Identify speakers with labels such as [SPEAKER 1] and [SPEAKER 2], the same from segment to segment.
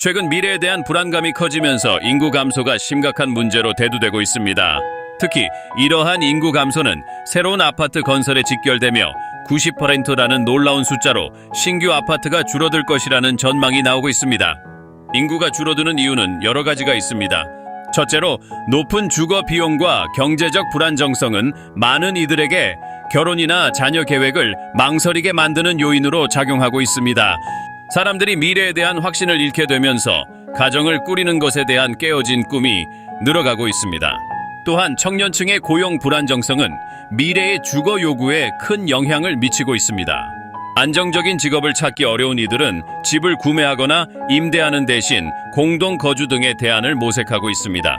[SPEAKER 1] 최근 미래에 대한 불안감이 커지면서 인구 감소가 심각한 문제로 대두되고 있습니다. 특히 이러한 인구 감소는 새로운 아파트 건설에 직결되며 90%라는 놀라운 숫자로 신규 아파트가 줄어들 것이라는 전망이 나오고 있습니다. 인구가 줄어드는 이유는 여러 가지가 있습니다. 첫째로 높은 주거 비용과 경제적 불안정성은 많은 이들에게 결혼이나 자녀 계획을 망설이게 만드는 요인으로 작용하고 있습니다. 사람들이 미래에 대한 확신을 잃게 되면서 가정을 꾸리는 것에 대한 깨어진 꿈이 늘어가고 있습니다. 또한 청년층의 고용 불안정성은 미래의 주거 요구에 큰 영향을 미치고 있습니다. 안정적인 직업을 찾기 어려운 이들은 집을 구매하거나 임대하는 대신 공동 거주 등의 대안을 모색하고 있습니다.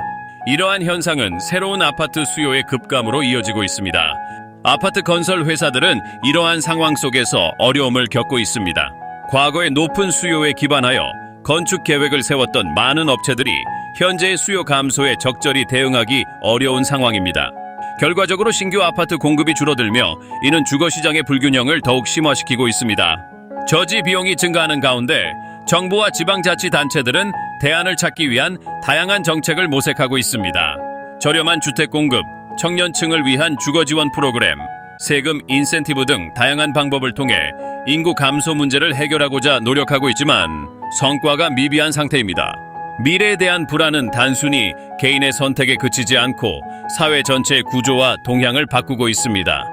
[SPEAKER 1] 이러한 현상은 새로운 아파트 수요의 급감으로 이어지고 있습니다. 아파트 건설 회사들은 이러한 상황 속에서 어려움을 겪고 있습니다. 과거의 높은 수요에 기반하여 건축 계획을 세웠던 많은 업체들이 현재의 수요 감소에 적절히 대응하기 어려운 상황입니다. 결과적으로 신규 아파트 공급이 줄어들며 이는 주거 시장의 불균형을 더욱 심화시키고 있습니다. 저지 비용이 증가하는 가운데 정부와 지방자치단체들은 대안을 찾기 위한 다양한 정책을 모색하고 있습니다. 저렴한 주택 공급, 청년층을 위한 주거 지원 프로그램, 세금 인센티브 등 다양한 방법을 통해 인구 감소 문제를 해결하고자 노력하고 있지만 성과가 미비한 상태입니다. 미래에 대한 불안은 단순히 개인의 선택에 그치지 않고 사회 전체의 구조와 동향을 바꾸고 있습니다.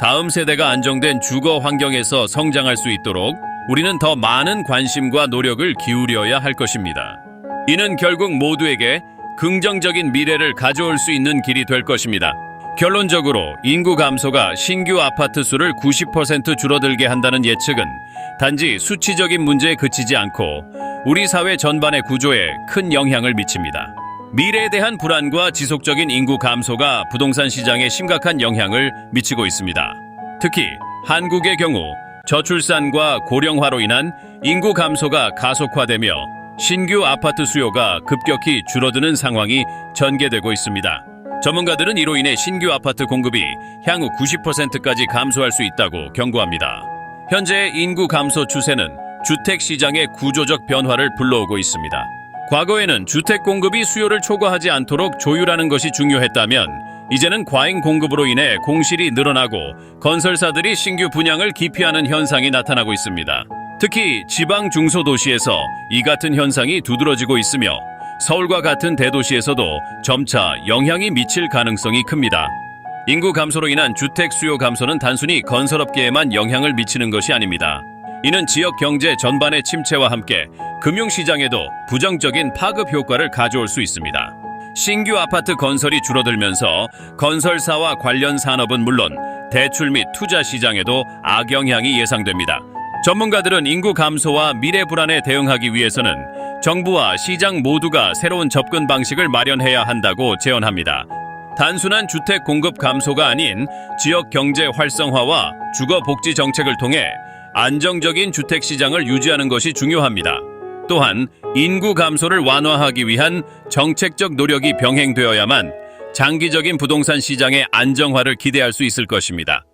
[SPEAKER 1] 다음 세대가 안정된 주거 환경에서 성장할 수 있도록 우리는 더 많은 관심과 노력을 기울여야 할 것입니다. 이는 결국 모두에게 긍정적인 미래를 가져올 수 있는 길이 될 것입니다. 결론적으로 인구 감소가 신규 아파트 수를 90% 줄어들게 한다는 예측은 단지 수치적인 문제에 그치지 않고 우리 사회 전반의 구조에 큰 영향을 미칩니다. 미래에 대한 불안과 지속적인 인구 감소가 부동산 시장에 심각한 영향을 미치고 있습니다. 특히 한국의 경우 저출산과 고령화로 인한 인구 감소가 가속화되며 신규 아파트 수요가 급격히 줄어드는 상황이 전개되고 있습니다. 전문가들은 이로 인해 신규 아파트 공급이 향후 90%까지 감소할 수 있다고 경고합니다. 현재 인구 감소 추세는 주택 시장의 구조적 변화를 불러오고 있습니다. 과거에는 주택 공급이 수요를 초과하지 않도록 조율하는 것이 중요했다면 이제는 과잉 공급으로 인해 공실이 늘어나고 건설사들이 신규 분양을 기피하는 현상이 나타나고 있습니다. 특히 지방 중소도시에서 이 같은 현상이 두드러지고 있으며 서울과 같은 대도시에서도 점차 영향이 미칠 가능성이 큽니다. 인구 감소로 인한 주택 수요 감소는 단순히 건설업계에만 영향을 미치는 것이 아닙니다. 이는 지역 경제 전반의 침체와 함께 금융시장에도 부정적인 파급 효과를 가져올 수 있습니다. 신규 아파트 건설이 줄어들면서 건설사와 관련 산업은 물론 대출 및 투자 시장에도 악영향이 예상됩니다. 전문가들은 인구 감소와 미래 불안에 대응하기 위해서는 정부와 시장 모두가 새로운 접근 방식을 마련해야 한다고 제언합니다. 단순한 주택 공급 감소가 아닌 지역 경제 활성화와 주거 복지 정책을 통해 안정적인 주택 시장을 유지하는 것이 중요합니다. 또한 인구 감소를 완화하기 위한 정책적 노력이 병행되어야만 장기적인 부동산 시장의 안정화를 기대할 수 있을 것입니다.